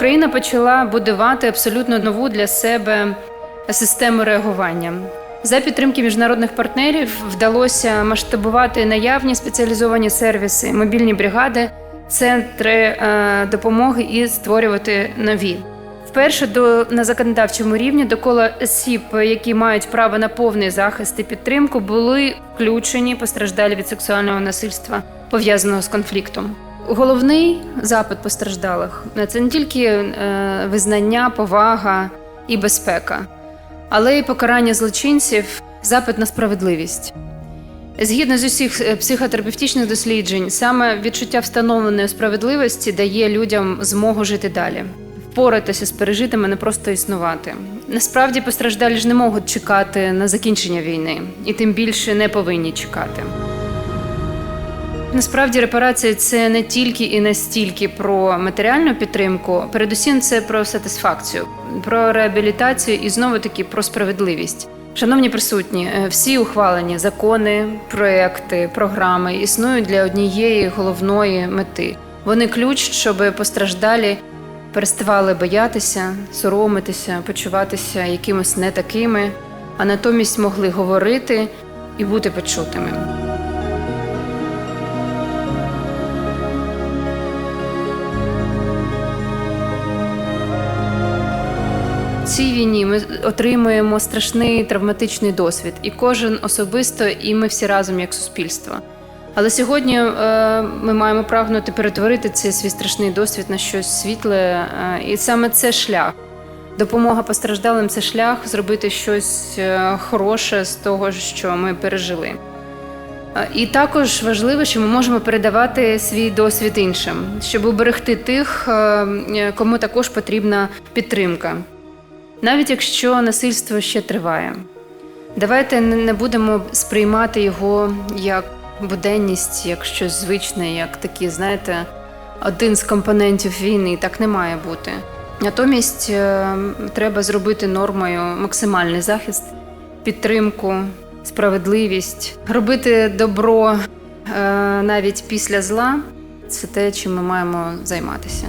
Україна почала будувати абсолютно нову для себе систему реагування. За підтримки міжнародних партнерів вдалося масштабувати наявні спеціалізовані сервіси, мобільні бригади, центри е, допомоги і створювати нові. Вперше до на законодавчому рівні до кола осіб, які мають право на повний захист і підтримку, були включені постраждалі від сексуального насильства, пов'язаного з конфліктом. Головний запит постраждалих це не тільки е, визнання, повага і безпека, але й покарання злочинців, запит на справедливість. Згідно з усіх е, психотерапевтичних досліджень, саме відчуття встановленої справедливості дає людям змогу жити далі, впоратися з пережитими, не просто існувати. Насправді постраждалі ж не можуть чекати на закінчення війни, і тим більше не повинні чекати. Насправді репарація це не тільки і не стільки про матеріальну підтримку, передусім це про сатисфакцію, про реабілітацію і знову таки про справедливість. Шановні присутні, е, всі ухвалені закони, проекти, програми існують для однієї головної мети. Вони ключ, щоб постраждалі переставали боятися, соромитися, почуватися якимось не такими, а натомість могли говорити і бути почутими. Цій війні ми отримуємо страшний травматичний досвід, і кожен особисто, і ми всі разом як суспільство. Але сьогодні е, ми маємо прагнути перетворити цей свій страшний досвід на щось світле, е, і саме це шлях. Допомога постраждалим це шлях зробити щось е, хороше з того, що ми пережили. Е, І також важливо, що ми можемо передавати свій досвід іншим, щоб уберегти тих, е, кому також потрібна підтримка навіть якщо насильство ще триває. Давайте не будемо сприймати його як буденність, як щось звичне, як такі, знаєте, один з компонентів війни. Так не має бути. Натомість е, треба зробити нормою максимальний захист, підтримку, справедливість, робити добро е, навіть після зла це те, чим ми маємо займатися.